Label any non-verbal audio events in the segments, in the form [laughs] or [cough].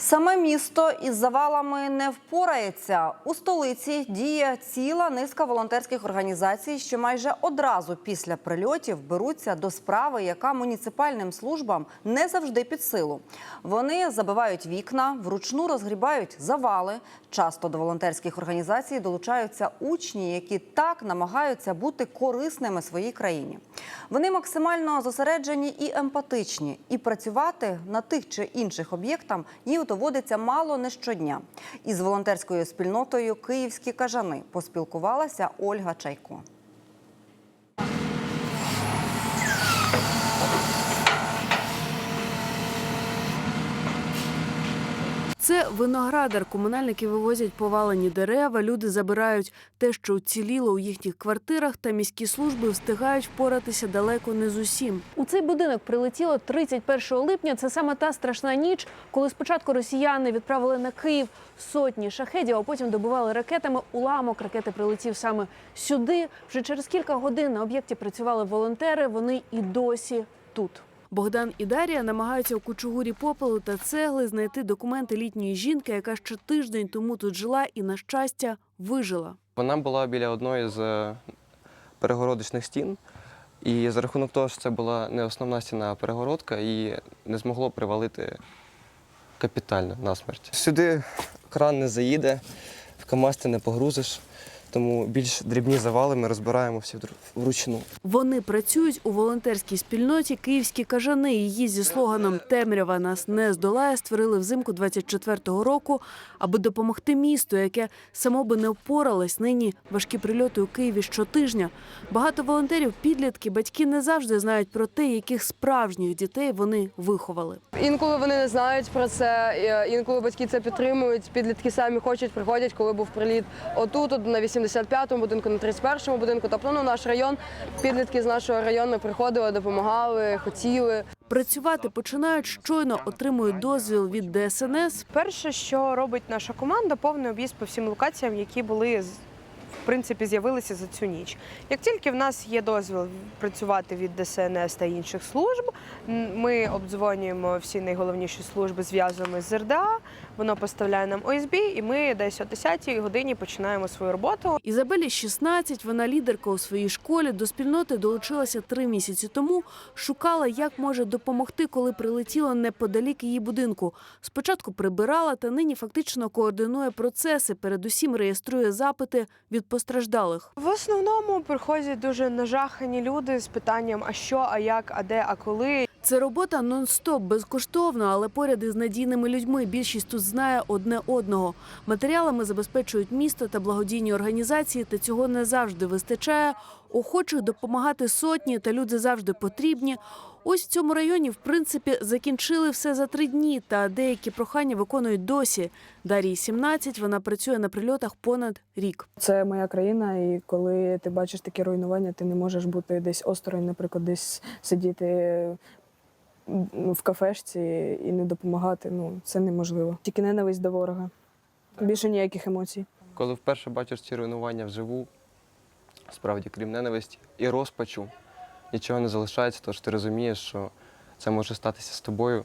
Саме місто із завалами не впорається. У столиці діє ціла низка волонтерських організацій, що майже одразу після прильотів беруться до справи, яка муніципальним службам не завжди під силу. Вони забивають вікна, вручну розгрібають завали. Часто до волонтерських організацій долучаються учні, які так намагаються бути корисними своїй країні. Вони максимально зосереджені і емпатичні, і працювати на тих чи інших об'єктах їм доводиться мало не щодня. Із волонтерською спільнотою Київські кажани поспілкувалася Ольга Чайко. Це виноградар. Комунальники вивозять повалені дерева, люди забирають те, що уціліло у їхніх квартирах, та міські служби встигають впоратися далеко не з усім. У цей будинок прилетіло 31 липня. Це саме та страшна ніч, коли спочатку росіяни відправили на Київ сотні шахедів, а потім добивали ракетами. Уламок ракети прилетів саме сюди. Вже через кілька годин на об'єкті працювали волонтери. Вони і досі тут. Богдан і Дар'я намагаються у кучугурі попелу та цегли знайти документи літньої жінки, яка ще тиждень тому тут жила і, на щастя, вижила. Вона була біля одної з е, перегородочних стін, і за рахунок того, що це була не основна стіна, а перегородка, її не змогло привалити капітально насмерть. Сюди кран не заїде, в КАМАЗ ти не погрузиш, тому більш дрібні завали ми розбираємо всі вручну. Вони працюють у волонтерській спільноті Київські кажани. Її зі слоганом Темрява нас не здолає створили взимку 24-го року, аби допомогти місту, яке само би не впоралось нині важкі прильоти у Києві щотижня. Багато волонтерів, підлітки, батьки не завжди знають про те, яких справжніх дітей вони виховали. Інколи вони не знають про це. Е, інколи батьки це підтримують. Підлітки самі хочуть, приходять, коли був приліт. Отут на 18 85-му будинку, на 31-му будинку. Тобто ну, наш район, підлітки з нашого району приходили, допомагали, хотіли. Працювати починають щойно отримують дозвіл від ДСНС. Перше, що робить наша команда, повний об'їзд по всім локаціям, які були в принципі з'явилися за цю ніч. Як тільки в нас є дозвіл працювати від ДСНС та інших служб, ми обдзвонюємо всі найголовніші служби, зв'язуємо з РДА, воно поставляє нам ОСБ, і ми десь о 10-й годині починаємо свою роботу. Ізабелі 16, вона лідерка у своїй школі. До спільноти долучилася три місяці тому. Шукала, як може допомогти, коли прилетіло неподалік її будинку. Спочатку прибирала, та нині фактично координує процеси. Передусім реєструє запити від постраждалих. В основному приходять дуже нажахані люди з питанням: а що, а як, а де, а коли. Це робота нон-стоп, безкоштовно, але поряд із надійними людьми. Більшість тут знає одне одного. Матеріалами забезпечують місто та благодійні організації, та цього не завжди вистачає. Охочих допомагати сотні, та люди завжди потрібні. Ось в цьому районі, в принципі, закінчили все за три дні, та деякі прохання виконують досі. Дар'ї 17, вона працює на прильотах понад рік. Це моя країна, і коли ти бачиш такі руйнування, ти не можеш бути десь осторонь, наприклад, десь сидіти в кафешці і не допомагати. Ну це неможливо. Тільки ненависть до ворога. Більше ніяких емоцій. Коли вперше бачиш ці руйнування вживу, справді, крім ненависті і розпачу, нічого не залишається, тому що ти розумієш, що це може статися з тобою,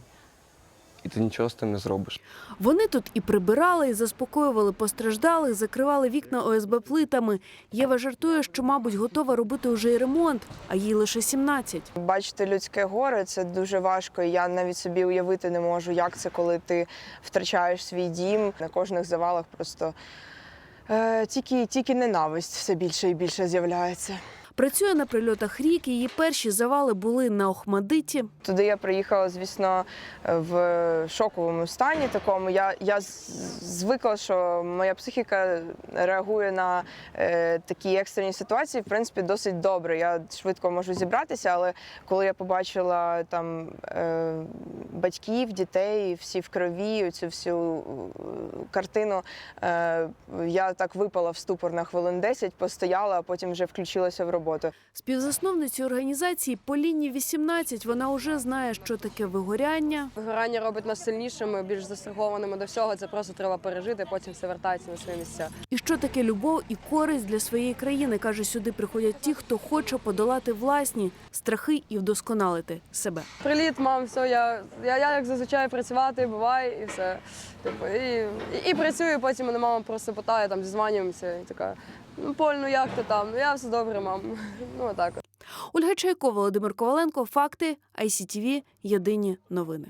і ти нічого з тим не зробиш. Вони тут і прибирали, і заспокоювали постраждалих, закривали вікна ОСБ плитами. Єва жартує, що, мабуть, готова робити уже й ремонт, а їй лише 17. Бачити людське горе це дуже важко. і Я навіть собі уявити не можу, як це, коли ти втрачаєш свій дім. На кожних завалах просто е, тільки, тільки ненависть все більше і більше з'являється. Працює на прильотах рік. Її перші завали були на Охмадиті. Туди я приїхала, звісно, в шоковому стані такому. Я, я звикла, що моя психіка реагує на е, такі екстрені ситуації, в принципі, досить добре. Я швидко можу зібратися, але коли я побачила там е, батьків, дітей, всі в крові, цю всю е, картину, е, я так випала в ступор на хвилин 10, постояла, а потім вже включилася в роботу. Роботу. Співзасновницю організації Поліні 18 вона вже знає, що таке вигоряння, Вигорання робить нас сильнішими, більш застрахованими до всього. Це просто треба пережити, потім все вертається на свої місця. і що таке любов і користь для своєї країни. каже, сюди приходять ті, хто хоче подолати власні страхи і вдосконалити себе. Приліт, мам, все, я, я, я як зазвичай працювати, буває, і все. Типу, і, і, і працюю, потім мене мама просто питає, там зізванюємося, і така, ну, Поль, ну як ти там? Ну я все добре, мам. [laughs] Ну, отак. от. Ольга Чайко, Володимир Коваленко, факти ICTV, Єдині новини.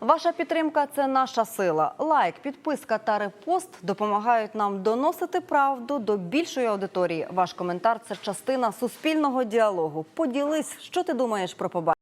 Ваша підтримка це наша сила. Лайк, підписка та репост допомагають нам доносити правду до більшої аудиторії. Ваш коментар це частина суспільного діалогу. Поділись, що ти думаєш про побачення.